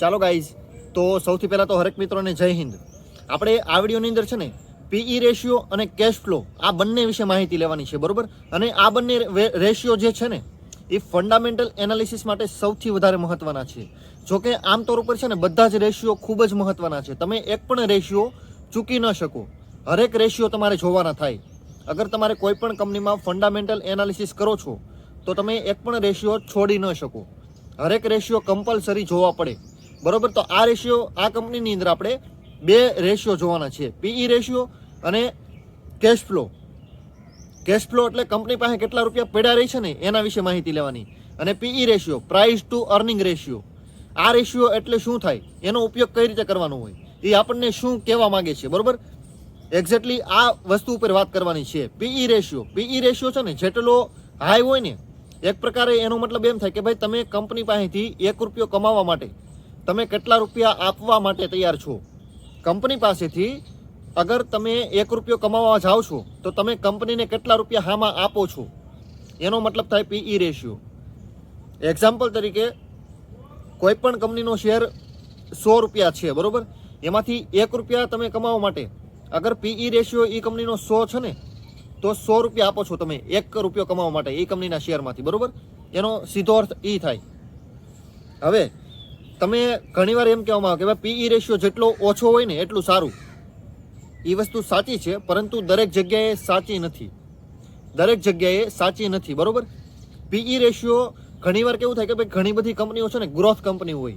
ચાલો ગાઈઝ તો સૌથી પહેલાં તો હરેક મિત્રોને જય હિન્દ. આપણે આ વિડીયોની અંદર છે ને પીઈ રેશિયો અને કેશ ફ્લો આ બંને વિશે માહિતી લેવાની છે, બરોબર? અને આ બંને રેશિયો જે છે ને, એ ફંડામેન્ટલ એનાલિસિસ માટે સૌથી વધારે મહત્વના છે. જો કે આમ તौर ઉપર છે ને, બધા જ રેશિયો ખૂબ જ મહત્વના છે. તમે એક પણ રેશિયો ચૂકી ન શકો. હરેક રેશિયો તમારે જોવાના થાય. અગર તમારે કોઈ પણ કંપનીમાં ફંડામેન્ટલ એનાલિસિસ કરો છો, તો તમે એક પણ રેશિયો છોડી ન શકો. હરેક રેશિયો કમ્પલસરી જોવા પડે. બરોબર? તો આ રેશિયો આ કંપનીની અંદર આપણે બે રેશિયો જોવાના છે પીઈ રેશિયો અને કેશ ફ્લો કેશ ફ્લો એટલે કંપની પાસે કેટલા રૂપિયા પડ્યા રહી છે ને, એના વિશે માહિતી લેવાની. અને PE ratio price to earning ratio આ રેશિયો એટલે શું થાય? એનો ઉપયોગ કઈ રીતે કરવાનો હોય? એ આપણને શું કહેવા માંગે છે, બરોબર? એક્ઝેક્ટલી આ વસ્તુ ઉપર વાત કરવાની છે. પીઈ રેશિયો પીઈ રેશિયો છે ને, જેટલો હાઈ હોય ને, એક પ્રકારે એનો મતલબ એમ થાય કે ભાઈ, તમે કંપની પાસેથી એક રૂપિયો કમાવા માટે તમે કેટલા રૂપિયા આપવા માટે તૈયાર છો? કંપની પાસેથી અગર તમે એક રૂપિયો કમાવા જાઓ છો, તો તમે કંપનીને કેટલા રૂપિયા હામાં આપો છો? એનો મતલબ થાય પીઈ રેશિયો એક્ઝામ્પલ તરીકે કોઈ પણ કંપનીનો શેર સો રૂપિયા છે, બરાબર? એમાંથી એક રૂપિયા તમે કમાવા માટે, અગર પીઈ રેશિયો એ કંપનીનો સો છે ને, તો સો રૂપિયા આપો છો તમે એક રૂપિયો કમાવા માટે એ કંપનીના શેરમાંથી, બરાબર? એનો સીધો અર્થ એ થાય. હવે તમે ઘણીવાર એમ કહેવામાં આવે કે ભાઈ પીઈ રેશિયો જેટલો ઓછો હોય ને એટલું સારું. એ વસ્તુ સાચી છે, પરંતુ દરેક જગ્યાએ સાચી નથી. દરેક જગ્યાએ સાચી નથી, બરોબર? પીઈ રેશિયો ઘણીવાર કેવું થાય કે ભાઈ ઘણી બધી કંપનીઓ છે ને ગ્રોથ કંપની હોય.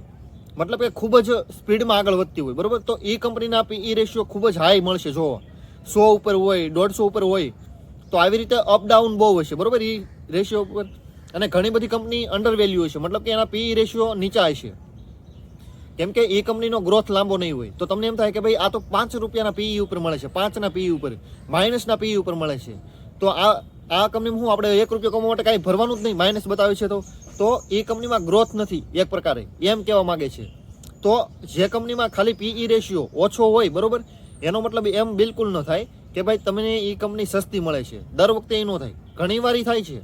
મતલબ કે ખૂબ જ સ્પીડમાં આગળ વધતી હોય, બરોબર? તો એ કંપનીના પીઈ રેશિયો ખૂબ જ હાઈ મળશે જો સો ઉપર હોય, દોઢસો ઉપર હોય, તો આવી રીતે અપડાઉન બહુ હશે, બરાબર? એ રેશિયો ઉપર. અને ઘણી બધી કંપની અંડર વેલ્યુ હશે મતલબ કે એના પીઈ રેશિયો નીચા હશે. કેમ કે એ કંપનીનો ગ્રોથ લાંબો નહીં હોય. તો તમને એમ થાય કે ભાઈ આ તો પાંચ રૂપિયાના પીઈ ઉપર મળે છે, પાંચના પીઈ ઉપર, માઇનસના પીઈ ઉપર મળે છે. તો આ આ કંપનીમાં હું આપણે એક રૂપિયો કમાવા માટે કાંઈ ભરવાનું જ નહીં, માઇનસ બતાવે છે તો. તો એ કંપનીમાં ગ્રોથ નથી, એક પ્રકારે, એમ કહેવા માગે છે. તો જે કંપનીમાં ખાલી પીઈ રેશિયો ઓછો હોય, બરોબર? એનો મતલબ એમ બિલકુલ ન થાય કે ભાઈ તમને એ કંપની સસ્તી મળે છે. દર વખતે એ ન થાય. ઘણી વાર થાય છે.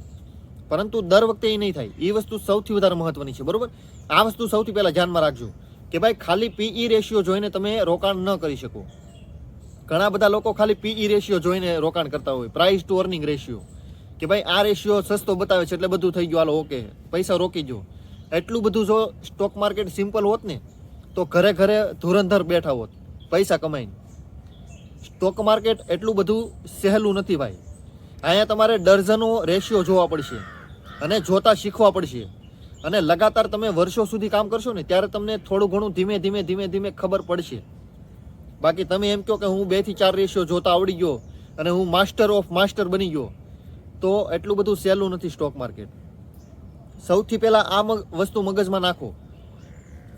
પરંતુ દર વખતે એ નહીં થાય. એ વસ્તુ સૌથી વધારે મહત્વની છે, બરોબર? આ વસ્તુ સૌથી પહેલાં ધ્યાનમાં રાખજો. કે ભાઈ ખાલી પીઈ રેશિયો જોઈને તમે રોકાણ ન કરી શકો. ઘણા બધા લોકો ખાલી પીઈ રેશિયો જોઈને રોકાણ કરતા હોય. પ્રાઇસ ટુ અર્નિંગ રેશિયો કે ભાઈ આ રેશિયો સસ્તો બતાવે છે એટલે બધું થઈ ગયું. હાલો ઓકે પૈસા રોકી જો એટલું બધું જો સ્ટોક માર્કેટ સિમ્પલ હોત ને, તો ઘરે ઘરે ધુરંધર બેઠા હોત. પૈસા કમાઈને. સ્ટોક માર્કેટ એટલું બધું સહેલું નથી ભાઈ. અહીંયા તમારે ડર્ઝનો રેશિયો જોવા પડશે અને જોતા શીખવા પડશે. અને લગાતાર તમે વર્ષો સુધી કામ કરશો ને, ત્યારે તમને થોડું ઘણું ધીમે ધીમે ધીમે ધીમે ખબર પડશે. બાકી તમે એમ કહો કે હું બેથી ચાર રેશિયો જોતા આવડી ગયો અને હું માસ્ટર ઓફ માસ્ટર બની ગયો, તો એટલું બધું સહેલું નથી સ્ટોક માર્કેટ સૌથી પહેલાં આ વસ્તુ મગજમાં નાખો.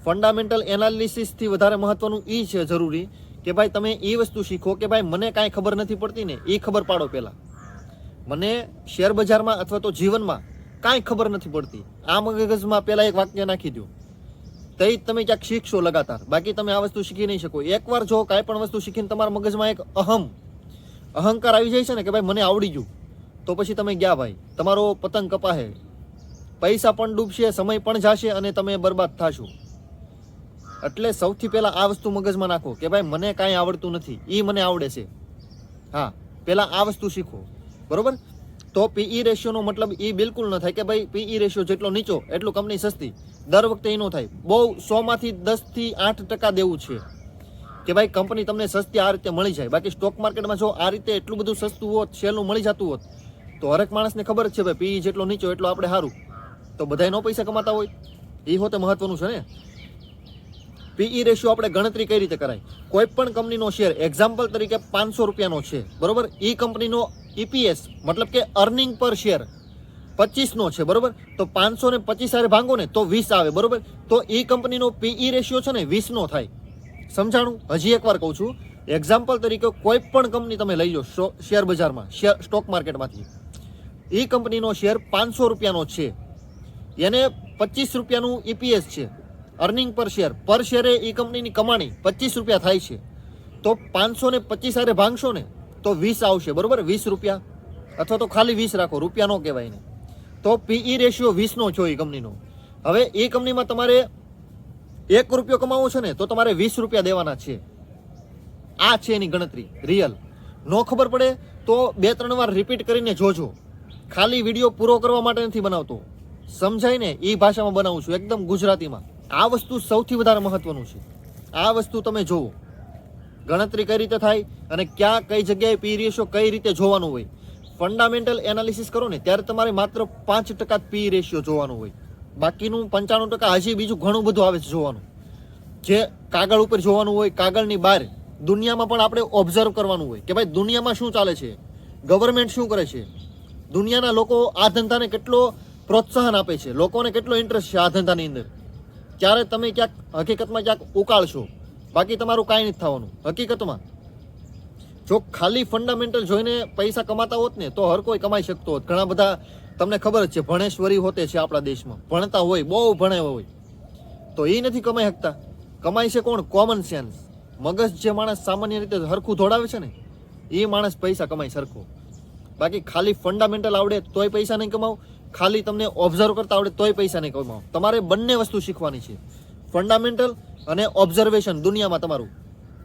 ફંડામેન્ટલ એનાલિસિસથી વધારે મહત્વનું એ છે જરૂરી કે ભાઈ તમે એ વસ્તુ શીખો કે ભાઈ મને કાંઈ ખબર નથી પડતી ને એ ખબર પાડો પહેલાં. મને શેર બજારમાં અથવા તો જીવનમાં કાંઈ ખબર નથી પડતી. આ મગજમાં પહેલાં એક વાક્ય નાખી દો તો તમે ક્યાંક શીખશો લગાતાર. બાકી તમે આ વસ્તુ શીખી નહીં શકો. એકવાર જો કાંઈ પણ વસ્તુ શીખીને તમારા મગજમાં એક અહમ, અહંકાર આવી જાય છે ને કે ભાઈ મને આવડી ગયું, તો પછી તમે ગયા ભાઈ. તમારો પતંગ કપાહે. પૈસા પણ ડૂબશે, સમય પણ જશે અને તમે બરબાદ થશો. એટલે સૌથી પહેલાં આ વસ્તુ મગજમાં નાખો કે ભાઈ મને કાંઈ આવડતું નથી. એ મને આવડે છે. હા, પહેલાં આ વસ્તુ શીખો. બરોબર? તો પીઈ રેશિયોનો મતલબ એ બિલકુલ ન થાય કે ભાઈ પીઈ રેશિયો જેટલો નીચો, એટલું કંપની સસ્તી. દર વખતે એનો થાય. બહુ સોમાંથી દસથી આઠ ટકા દેવું છે કે ભાઈ કંપની તમને સસ્તી આ રીતે મળી જાય. બાકી સ્ટોક માર્કેટમાં જો આ રીતે એટલું બધું સસ્તું હોત સહેલું મળી જતું હોત, તો હરેક માણસને ખબર જ છે ભાઈ પીઈ જેટલો નીચો, એટલો આપણે સારું. તો બધાય નો પૈસા કમાતા હોય. એ હોતે મહત્વનું છે ને. પીઈ રેશિયો આપણે ગણતરી કઈ રીતે કરાય? કોઈ પણ કંપનીનો શેર એક્ઝામ્પલ તરીકે પાંચસો રૂપિયાનો છે. બરોબર? એ કંપનીનો ઈપીએસ મતલબ કે અર્નિંગ પર શેર પચીસનો છે, બરોબર? તો પાંચસો ને પચીસ હારે ભાંગો ને તો વીસ આવે, બરોબર? તો એ કંપનીનો પીઈ રેશિયો છે ને વીસનો થાય. સમજાણું? હજી એકવાર કહું છું. એક્ઝામ્પલ તરીકે કોઈ પણ કંપની તમે લઈ લો શેર બજારમાં શેર સ્ટોક માર્કેટમાંથી એ કંપનીનો શેર પાંચસો રૂપિયાનો છે. એને પચીસ રૂપિયાનું ઈપીએસ છે. અર્નિંગ પર શેર પર શેરે એ કંપનીની કમાણી પચીસ રૂપિયા થાય છે. તો પાંચસો ને પચીસ હારે ભાંગશો ને તો વીસ આવશે, બરોબર? વીસ રૂપિયા. અથવા તો ખાલી વીસ રાખો, રૂપિયા નો કહેવાય ને તો પીઈ રેશિયો વીસનો છો એ કંપનીનો. હવે એ કંપનીમાં તમારે એક રૂપિયો કમાવો છે ને, તો તમારે વીસ રૂપિયા દેવાના છે. આ છે એની ગણતરી રિયલ નો ખબર પડે તો બે, ત્રણ વાર રિપીટ કરીને જોજો. ખાલી વીડિયો પૂરો કરવા માટે નથી બનાવતો. સમજાય ને? એ ભાષામાં બનાવું છું, એકદમ ગુજરાતીમાં. આ વસ્તુ સૌથી વધારે મહત્વનું છે. આ વસ્તુ તમે જોવો ગણતરી કઈ રીતે થાય અને ક્યાં કઈ જગ્યાએ પી રેશિયો કઈ રીતે જોવાનું હોય. ફંડામેન્ટલ એનાલિસિસ કરો ને, ત્યારે તમારે માત્ર પાંચ ટકા પી રેશિયો જોવાનું હોય. બાકીનું પંચાણું ટકા હજી બીજું ઘણું બધું આવે છે જોવાનું. જે કાગળ ઉપર જોવાનું હોય, કાગળની બહાર, દુનિયામાં પણ આપણે ઓબ્ઝર્વ કરવાનું હોય કે ભાઈ દુનિયામાં શું ચાલે છે? ગવર્મેન્ટ શું કરે છે? દુનિયાના લોકો આ ધંધાને કેટલો પ્રોત્સાહન આપે છે? લોકોને કેટલો ઇન્ટરેસ્ટ છે આ ધંધાની અંદર? ત્યારે તમે ક્યાંક હકીકતમાં ક્યાંક ઉકાળશો બાકી તમારું કાંઈ નથી થવાનું, હકીકતમાં. જો ખાલી ફંડામેન્ટલ જોઈને પૈસા કમાતા હોત ને, તો હર કોઈ કમાઈ શકતો હોત. ઘણા બધા તમને ખબર જ છે, ભણેશ્વરી હોતે છે આપણા દેશમાં. ભણતા હોય, બહુ ભણેવા હોય. તો એ નથી કમાઈ શકતા. કમાય છે કોણ? કોમન સેન્સ મગજ જે માણસ સામાન્ય રીતે હરખું દોડાવે છે ને એ માણસ પૈસા કમાય સરખો. બાકી ખાલી ફંડામેન્ટલ આવડે તોય પૈસા નહીં કમાવ. ખાલી તમને ઓબ્ઝર્વ કરતા આવડે તોય પૈસા નહીં કમાવ. તમારે બંને વસ્તુ શીખવાની છે. ફંડામેન્ટલ અને ઓબ્ઝર્વેશન દુનિયામાં તમારું.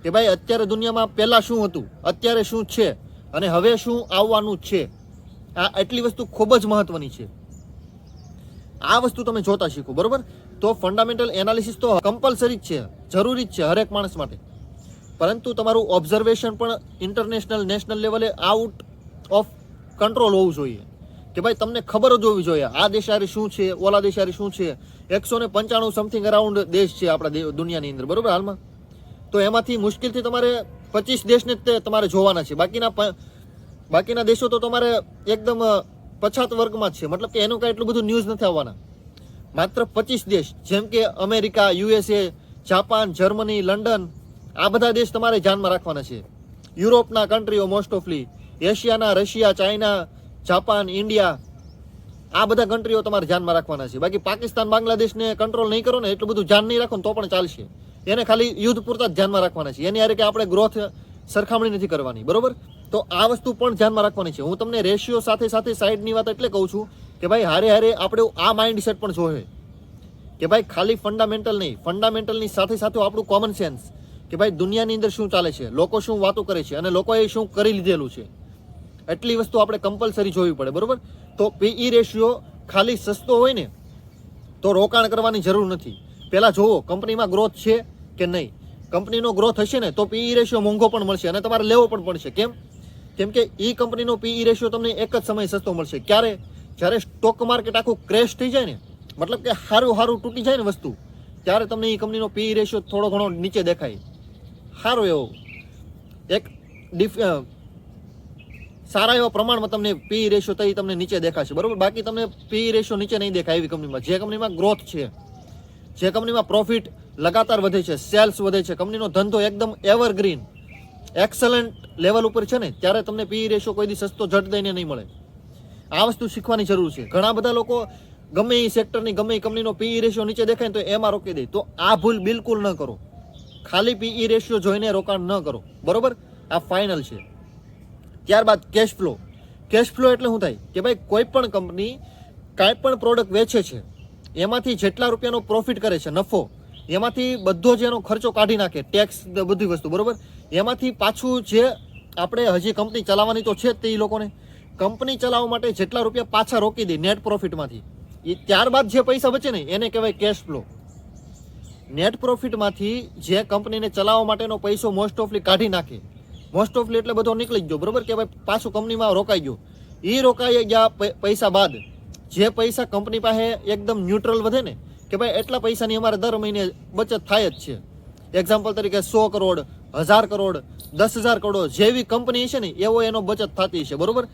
કે ભાઈ, અત્યારે દુનિયામાં પહેલાં શું હતું? અત્યારે શું છે? અને હવે શું આવવાનું છે? આ એટલી વસ્તુ ખૂબ જ મહત્વની છે. આ વસ્તુ તમે જોતા શીખો, બરાબર? તો ફંડામેન્ટલ એનાલિસિસ તો કમ્પલસરી જ છે, જરૂરી જ છે હરેક માણસ માટે. પરંતુ તમારું ઓબ્ઝર્વેશન પણ ઇન્ટરનેશનલ, નેશનલ લેવલે આઉટ ઓફ કંટ્રોલ હોવું જોઈએ. કે ભાઈ તમને ખબર જ હોવી જોઈએ, આ દેશ હારે શું છે, ઓલા દેશ હારે શું છે? એકસો ને પંચાણું સમથિંગ અરાઉન્ડ દેશ છે આપણા દુનિયાની અંદર, બરોબર હાલમાં? તો એમાંથી મુશ્કેલથી તમારે પચીસ દેશને જ તમારે જોવાના છે. બાકીના બાકીના દેશો તો તમારે એકદમ પછાત વર્ગમાં જ છે. મતલબ કે એનું કાંઈ એટલું બધું ન્યૂઝ નથી આવવાના. માત્ર પચીસ દેશ, જેમ કે America, USA, Japan, Germany, London, આ બધા દેશ તમારે ધ્યાનમાં રાખવાના છે. યુરોપના કન્ટ્રીઓ મોસ્ટ ઓફલી એશિયાના, રશિયા, ચાઇના જાપાન, ઇન્ડિયા, આ બધા કન્ટ્રીઓ તમારે ધ્યાનમાં રાખવાના છે. બાકી પાકિસ્તાન, બાંગ્લાદેશને કંટ્રોલ નહીં કરો ને, એટલું બધું ધ્યાન નહીં રાખો ને, તો પણ ચાલશે. એને ખાલી યુદ્ધ પૂરતા જ ધ્યાનમાં રાખવાના છે. એની હારે કે આપણે ગ્રોથ સરખામણી નથી કરવાની, બરોબર? તો આ વસ્તુ પણ ધ્યાનમાં રાખવાની છે. હું તમને રેશિયો સાથે સાથે સાઈડની વાત એટલે કહું છું કે ભાઈ, હારે હારે આપણે આ માઇન્ડ સેટ પણ જોવે. કે ભાઈ, ખાલી ફંડામેન્ટલ નહીં ફંડામેન્ટલની સાથે સાથે આપણું કોમન સેન્સ કે ભાઈ, દુનિયાની અંદર શું ચાલે છે, લોકો શું વાતો કરે છે, અને લોકોએ શું કરી લીધેલું છે. એટલી વસ્તુ આપણે કમ્પલસરી જોવી પડે, બરોબર? તો પીઈ રેશિયો ખાલી સસ્તો હોય ને, તો રોકાણ કરવાની જરૂર નથી. પહેલા જોવો, કંપનીમાં ગ્રોથ છે કે નહીં? કંપનીનો ગ્રોથ હશે ને, તો પીઈ રેશિયો મોંઘો પણ મળશે અને તમારે લેવો પણ પડશે. કેમ? કેમ કે એ કંપનીનો પીઈ રેશિયો તમને એક જ સમય સસ્તો મળશે. ક્યારે? જ્યારે સ્ટોક માર્કેટ આખું ક્રેશ થઈ જાય ને, મતલબ કે સારું સારું તૂટી જાય ને વસ્તુ, ત્યારે તમને એ કંપનીનો પીઈ રેશિયો થોડો ઘણો નીચે દેખાય. સારો એવો. એક ડિફ સારા એવા પ્રમાણમાં તમને પી રેશિયો થઈ તમને નીચે દેખાશે, બરોબર? બાકી તમને પી રેશિયો નીચે નહીં દેખાય એવી કંપનીમાં જે કંપનીમાં ગ્રોથ છે, જે કંપનીમાં પ્રોફિટ લગાતાર વધે છે સેલ્સ વધે છે કંપનીનો ધંધો એકદમ એવરગ્રીન એક્સલન્ટ લેવલ ઉપર છે ને, ત્યારે તમને પી રેશિયો કોઈ દી સસ્તો, જટ દઈને નહીં મળે. આ વસ્તુ શીખવાની જરૂર છે. ઘણા બધા લોકો ગમે એ સેક્ટરની ગમે એ કંપનીનો પીઈ રેશિયો નીચે દેખાય તો એમાં રોકી દે. તો આ ભૂલ બિલકુલ ન કરો. ખાલી પીઈ રેશિયો જોઈને રોકાણ ન કરો. બરોબર? આ ફાઇનલ છે. ત્યારબાદ કેશ ફ્લો કેશ ફ્લો એટલે શું થાય? કે ભાઈ કોઈ પણ કંપની કાંઈ પણ પ્રોડક્ટ વેચે છે, એમાંથી જેટલા રૂપિયાનો પ્રોફિટ કરે છે, નફો, એમાંથી બધો જ એનો ખર્ચો કાઢી નાખે ટેક્સ બધી વસ્તુ, બરાબર? એમાંથી પાછું જે આપણે હજી કંપની ચલાવવાની તો છે જ તે લોકોને. કંપની ચલાવવા માટે જેટલા રૂપિયા પાછા રોકી દે નેટ પ્રોફિટમાંથી એ ત્યારબાદ જે પૈસા બચે ને, એને કહેવાય કેશ ફ્લો નેટ પ્રોફિટમાંથી જે કંપનીને ચલાવવા માટેનો પૈસો મોસ્ટ ઓફલી કાઢી નાખે મોસ્ટ ઓફલી એટલે બધો નીકળી ગયો, બરોબર? કે ભાઈ પાછું કંપનીમાં રોકાઈ ગયો. એ રોકાઈ ગયા પૈસા બાદ. જે પૈસા કંપની પાસે એકદમ ન્યુટ્રલ વધે ને, કે ભાઈ એટલા પૈસાની અમારે દર મહિને બચત થાય જ છે. એક્ઝામ્પલ તરીકે સો કરોડ, હજાર કરોડ, દસ હજાર કરોડ જેવી કંપની છે ને, એવો એનો બચત થતી છે, બરોબર?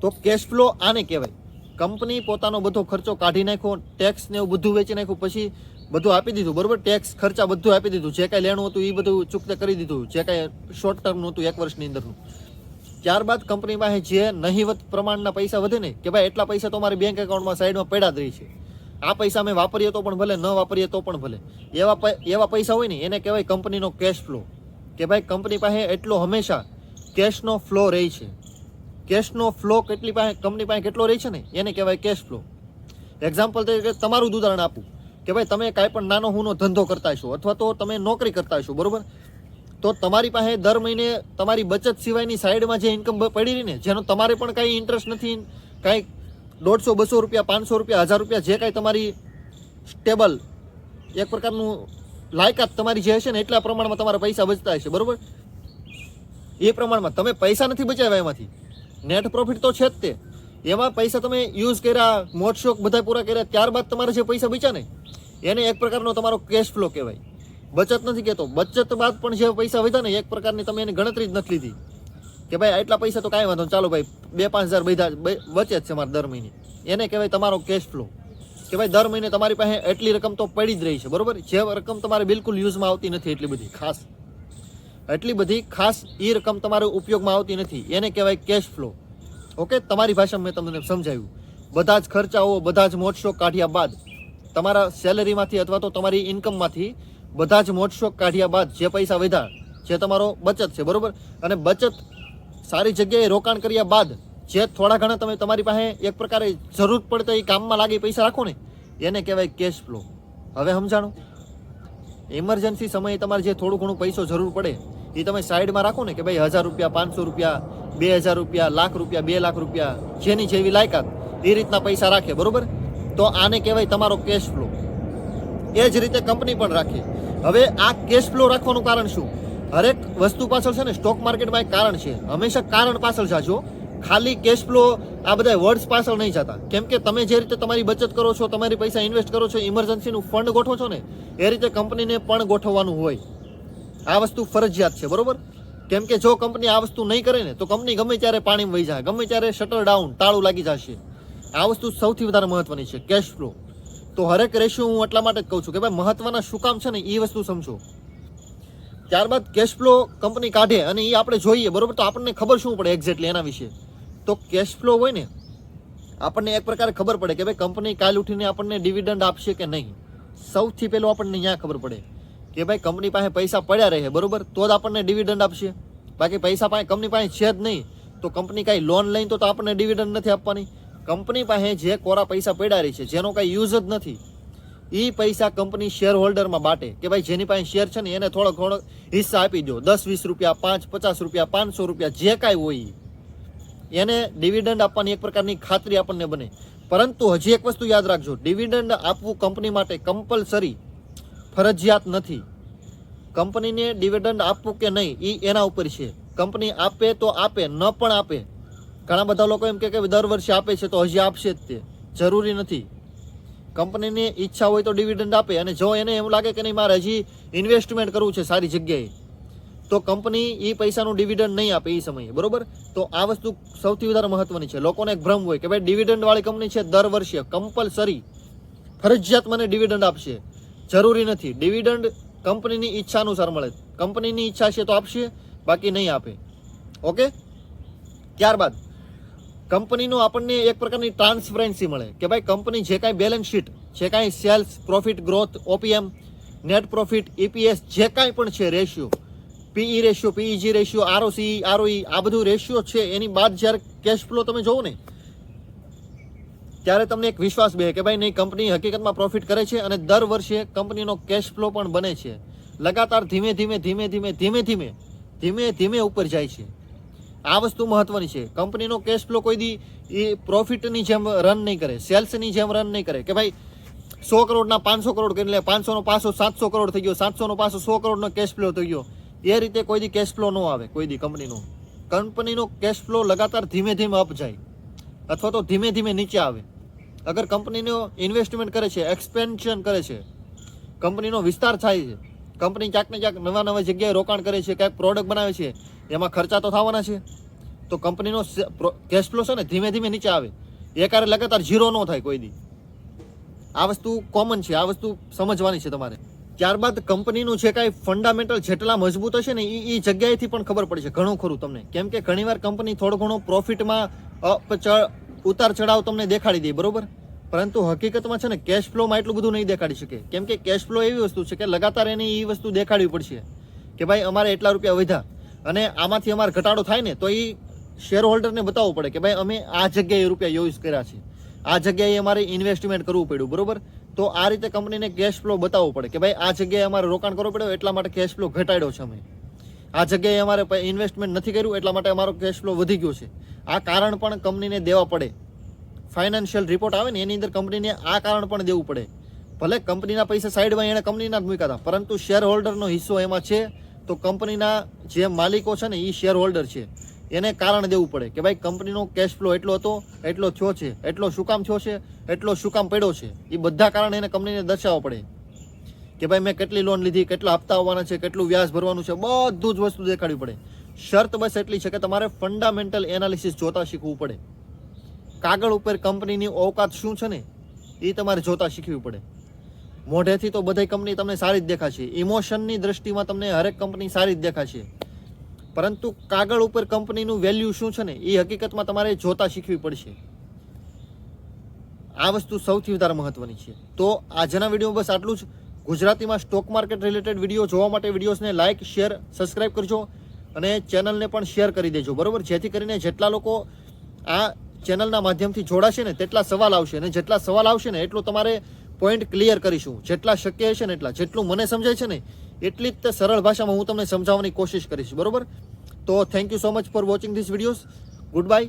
તો કેશ ફ્લો આને કહેવાય. કંપની પોતાનો બધો ખર્ચો કાઢી નાખ્યો ટેક્સ ને એવું બધું વેચી નાખ્યું, પછી બધું આપી દીધું, બરોબર? ટેક્સ ખર્ચા બધું આપી દીધું. જે કાંઈ લેણું હતું એ બધું ચૂકતે કરી દીધું. જે કાંઈ શોર્ટ ટર્મનું હતું એક વર્ષની અંદરનું. ત્યારબાદ કંપની પાસે જે નહિવત પ્રમાણના પૈસા વધે ને, કે ભાઈ એટલા પૈસા તો મારી બેંક એકાઉન્ટમાં સાઈડમાં પડ્યા જ રહી છે. આ પૈસા અમે વાપરીએ તો પણ ભલે, ન વાપરીએ તો પણ ભલે. એવા એવા પૈસા હોય ને, એને કહેવાય કંપનીનો કેશ ફ્લો કે ભાઈ કંપની પાસે એટલો હંમેશા કેશનો ફ્લો રહે છે. કેશનો ફ્લો કેટલી પાસે કંપની પાસે કેટલો રહે છે ને, એને કહેવાય કેશ ફ્લો એક્ઝામ્પલ તરીકે તમારું જ ઉદાહરણ આપું. કે ભાઈ, તમે કાંઈ પણ નાનો હુનો ધંધો કરતા હશો અથવા તો તમે નોકરી કરતા હશો બરાબર? તો તમારી પાસે દર મહિને તમારી બચત સિવાયની સાઈડમાં જે ઇન્કમ પડી રહી ને, જેનો તમારે પણ કાંઈ ઇન્ટરેસ્ટ નથી કાંઈ દોઢસો, બસો રૂપિયા, પાંચસો રૂપિયા, હજાર રૂપિયા જે કાંઈ તમારી સ્ટેબલ એક પ્રકારનું લાયકાત તમારી જે હશે ને, એટલા પ્રમાણમાં તમારા પૈસા બચતા હશે, બરાબર? એ પ્રમાણમાં તમે પૈસા નથી બચાવ્યા એમાંથી. નેટ પ્રોફિટ તો છે જ તે. એમાં પૈસા તમે યુઝ કર્યા મોટ શોખ બધા પૂરા કર્યા, ત્યારબાદ તમારે જે પૈસા બચ્યા ને, એને એક પ્રકારનો તમારો કેશ ફ્લો કહેવાય. બચત નથી કહેતો, બચત બાદ પણ જે પૈસા વધ્યા ને, એક પ્રકારની તમે એની ગણતરી જ નથી લીધી. કે ભાઈ, આટલા પૈસા તો કાંઈ વાંધો ચાલો ભાઈ બે પાંચ હજાર બધા બચે જ છે મારે દર મહિને. એને કહેવાય તમારો કેશ ફ્લો કે ભાઈ, દર મહિને તમારી પાસે એટલી રકમ તો પડી જ રહી છે, બરોબર? જે રકમ તમારે બિલકુલ યુઝમાં આવતી નથી એટલી બધી, ખાસ. એટલી બધી ખાસ એ રકમ તમારે ઉપયોગમાં આવતી નથી. એને કહેવાય કેશ ફ્લો ઓકે તમારી ભાષામાં મેં તમને સમજાવ્યું. બધા જ ખર્ચાઓ, બધા જ મોજશોખ કાઢ્યા બાદ તમારા સેલરીમાંથી અથવા તો તમારી ઇન્કમમાંથી બધા જ મોજશોખ કાઢ્યા બાદ જે પૈસા વધ્યા, જે તમારો બચત છે, બરાબર? અને બચત સારી જગ્યાએ રોકાણ કર્યા બાદ જે થોડા ઘણા તમે તમારી પાસે એક પ્રકારે જરૂર પડે તો એ કામમાં લાગે પૈસા રાખો ને, એને કહેવાય કેશ ફ્લો હવે સમજાણો? ઇમરજન્સી સમયે તમારે જે થોડું ઘણું પૈસો જરૂર પડે, એ તમે સાઈડમાં રાખો ને કે ભાઈ હજાર રૂપિયા, પાંચસો રૂપિયા બે હજાર રૂપિયા, લાખ રૂપિયા, બે લાખ રૂપિયા જેની જેવી લાયકાત, એ રીતના પૈસા રાખે, બરોબર? તો આને કહેવાય તમારો કેશ ફ્લો એ જ રીતે કંપની પણ રાખે. હવે આ કેશ ફ્લો રાખવાનું કારણ શું? હરેક વસ્તુ પાછળ છે ને સ્ટોક માર્કેટમાં એક કારણ છે. હંમેશા કારણ પાછળ જાજો. ખાલી કેશ ફ્લો આ બધા વર્ડ્સ પાછળ નહીં જતા. કેમ કે તમે જે રીતે તમારી બચત કરો છો, તમારી પૈસા ઇન્વેસ્ટ કરો છો ઇમરજન્સીનું ફંડ ગોઠવો છો ને, એ રીતે કંપનીને પણ ગોઠવવાનું હોય. આ વસ્તુ ફરજિયાત છે, બરોબર? કેમ કે જો કંપની આ વસ્તુ નહીં કરે ને, તો કંપની ગમે ત્યારે પાણીમાં વહી જાય, ગમે ત્યારે શટર ડાઉન તાળું લાગી જશે. આ વસ્તુ સૌથી વધારે મહત્વની છે કેશ ફ્લો તો હરેક રેશિયો હું એટલા માટે જ કહું છું કે ભાઈ, મહત્વના શું કામ છે ને એ વસ્તુ સમજો. ત્યારબાદ કેશ ફ્લો કંપની કાઢે અને એ આપણે જોઈએ, બરોબર? તો આપણને ખબર શું પડે એક્ઝેક્ટલી એના વિશે? તો કેશ ફ્લો હોય ને, આપણને એક પ્રકારે ખબર પડે કે ભાઈ, કંપની કાલ ઉઠીને આપણને ડિવિડન્ડ આપશે કે નહીં? સૌથી પહેલું આપણને ત્યાં ખબર પડે. કે ભાઈ કંપની પાસે પૈસા પડ્યા રહે, બરોબર? તો જ આપણને ડિવિડન્ડ આપશે. બાકી પૈસા પાસે કંપની પાસે છે જ નહીં. તો કંપની કાંઈ લોન લઈને તો આપણને ડિવિડન્ડ નથી આપવાની. કંપની પાસે જે કોરા પૈસા પડ્યા રહી છે, જેનો કાંઈ યુઝ જ નથી એ પૈસા કંપની શેર હોલ્ડરમાં બાટે. કે ભાઈ, જેની પાસે શેર છે ને, એને થોડો ઘણો હિસ્સા આપી દો દસ, વીસ રૂપિયા, પાંચ, પચાસ રૂપિયા, પાંચસો રૂપિયા, જે કાંઈ હોય. એને ડિવિડન્ડ આપવાની એક પ્રકારની ખાતરી આપણને બને. પરંતુ હજી એક વસ્તુ યાદ રાખજો. ડિવિડન્ડ આપવું કંપની માટે કમ્પલસરી ફરજિયાત નથી. કંપનીને ડિવિડન્ડ આપવું કે નહીં એ એના ઉપર છે. કંપની આપે તો આપે, ન પણ આપે. ઘણા બધા લોકો એમ કે દર વર્ષે આપે છે તો હજી આપશે જ તે. જરૂરી નથી. કંપનીની ઈચ્છા હોય તો ડિવિડન્ડ આપે અને જો એને એમ લાગે કે નહીં, મારે હજી ઇન્વેસ્ટમેન્ટ કરવું છે સારી જગ્યાએ, તો કંપની એ પૈસાનું ડિવિડન્ડ નહીં આપે એ સમયે, બરોબર? તો આ વસ્તુ સૌથી વધારે મહત્વની છે. લોકોને એક ભ્રમ હોય કે ભાઈ ડિવિડન્ડ વાળી કંપની છે દર વર્ષે, કમ્પલસરી. ફરજિયાત મને ડિવિડન્ડ આપશે. જરૂરી નથી. ડિવિડન્ડ કંપનીની ઈચ્છા અનુસાર મળે. કંપનીની ઈચ્છા છે તો આપશે, બાકી નહીં આપે. ઓકે ત્યારબાદ, કંપનીનો આપણને એક પ્રકારની ટ્રાન્સપરન્સી મળે કે ભાઈ કંપની જે કાંઈ બેલેન્સ શીટ જે કાંઈ sales profit growth OPM net profit EPS જે કાંઈ પણ છે ratio PE ratio PEG ratio ROC ROE આ બધું રેશિયો છે. એની બાદ જ્યારે કેશ ફ્લો તમે જોવો ને ત્યારે તમને એક વિશ્વાસ બે કે ભાઈ નહીં, કંપની હકીકતમાં પ્રોફિટ કરે છે અને દર વર્ષે કંપનીનો કેશ ફ્લો પણ બને છે. લગાતાર ધીમે ધીમે ધીમે ધીમે ધીમે ધીમે ધીમે ધીમે ઉપર જાય છે. આ વસ્તુ મહત્વની છે. કંપનીનો કેશ ફ્લો કોઈ દી એ પ્રોફિટની જેમ રન નહીં કરે સેલ્સની જેમ રન નહીં કરે. કે ભાઈ, સો કરોડના પાંચસો કરોડ કરી લે, પાંચસોનો પાસો સાતસો કરોડ થઈ ગયો, સાતસોનો પાસો સો કરોડનો કેશ ફ્લો થઈ ગયો. એ રીતે કોઈ દી કેશ ફ્લો ન આવે, કોઈ દી કંપનીનો. કંપનીનો કેશ ફ્લો લગાતાર ધીમે ધીમે અપ જાય. અથવા તો ધીમે ધીમે નીચે આવે. અગર કંપનીનો ઇન્વેસ્ટમેન્ટ કરે છે એક્સપેન્શન કરે છે, કંપનીનો વિસ્તાર થાય છે, કંપની ક્યાંક ને ક્યાંક નવા નવા જગ્યાએ રોકાણ કરે છે, ક્યાંક પ્રોડક્ટ બનાવે છે, એમાં ખર્ચા તો થવાના છે. તો કંપનીનો કેશ ફ્લો છે ને ધીમે ધીમે નીચે આવે. એ કારણે લગાતાર ઝીરો ન થાય કોઈ દી. આ વસ્તુ કોમન છે, આ વસ્તુ સમજવાની છે તમારે. ત્યારબાદ કંપનીનું જે કાંઈ ફંડામેન્ટલ જેટલા મજબૂત હશે ને એ એ જગ્યાએથી પણ ખબર પડશે, ઘણું ખરું તમને. કેમ કે ઘણીવાર કંપની થોડો ઘણો પ્રોફિટમાં અપ ચ- ઉતાર ચઢાવ તમને દેખાડી દે, બરોબર? પરંતુ હકીકતમાં છે ને કેશ ફ્લોમાં એટલું બધું નહીં દેખાડી શકે. કેમ કે કેશ ફ્લો એવી વસ્તુ છે કે લગાતાર એને એ વસ્તુ દેખાડવી પડશે. કે ભાઈ, અમારે એટલા રૂપિયા વધ્યા. અને આમાંથી અમારે ઘટાડો થાય ને, તો એ શેર હોલ્ડરને બતાવવું પડે કે ભાઈ, અમે આ જગ્યાએ રૂપિયા યુઝ કર્યા છે. આ જગ્યાએ અમારે ઇન્વેસ્ટમેન્ટ કરવું પડ્યું, બરોબર? તો આ રીતે કંપનીને કેશ ફ્લો બતાવવો પડે કે ભાઈ, આ જગ્યાએ અમારે રોકાણ કરવું પડ્યું, એટલા માટે કેશ ફ્લો ઘટાડ્યો છે અમે. આ જગ્યાએ અમારે ઇન્વેસ્ટમેન્ટ નથી કર્યું, એટલા માટે અમારો કેશ ફ્લો વધી ગયો છે. આ કારણ પણ કંપનીને દેવા પડે. ફાઇનાન્શિયલ રિપોર્ટ આવે ને, એની અંદર કંપનીને આ કારણ પણ દેવું પડે. ભલે કંપનીના પૈસા સાઈડમાં એણે કંપનીના જ મૂક્યા હતા, પરંતુ શેર હોલ્ડરનો હિસ્સો એમાં છે, તો કંપનીના જે માલિકો છે ને એ શેર હોલ્ડર છે. એને કારણ દેવું પડે કે ભાઈ, કંપનીનો કેશ ફ્લો એટલો હતો, એટલો થયો છે, એટલો શું કામ થયો છે, એટલો શું કામ પડ્યો છે. એ બધા કારણ એને કંપનીને દર્શાવવા પડે. કે ભાઈ મેં કેટલી લોન લીધી, કેટલા હપ્તા આવવાના છે, કેટલું વ્યાજ ભરવાનું છે, બધું જ વસ્તુ દેખાડવી પડે. શરત બસ એટલી છે કે તમારે ફંડામેન્ટલ એનાલિસિસ જોતા શીખવું પડે. કાગળ ઉપર કંપનીની ઓકાત શું છે ને એ તમારે જોતા શીખવી પડે. મોઢેથી તો બધી કંપની તમને સારી જ દેખાશે. ઇમોશનની દ્રષ્ટિમાં તમને હરેક કંપની સારી જ દેખાશે. પરંતુ કાગળ ઉપર કંપનીનું વેલ્યુ શું છે ને એ હકીકતમાં તમારે જોતા શીખવી પડશે. આ વસ્તુ સૌથી વધારે મહત્વની છે. તો આજના વીડિયો બસ આટલું જ. ગુજરાતીમાં સ્ટોક માર્કેટ રિલેટેડ વીડિયો જોવા માટે વિડીયોઝને લાઇક શેર સબસ્ક્રાઇબ કરજો અને ચેનલને પણ શેર કરી દેજો, બરાબર? જેથી કરીને જેટલા લોકો આ ચેનલના માધ્યમથી જોડાશે ને તેટલા સવાલ આવશે અને જેટલા સવાલ આવશે ને એટલું તમારે પોઈન્ટ ક્લિયર કરીશું. જેટલા શક્ય હશે ને એટલા. જેટલું મને સમજાય છે ને એટલી જ તે સરળ ભાષામાં હું તમને સમજાવવાની કોશિશ કરીશ, બરાબર? તો thank you so much for watching this videos goodbye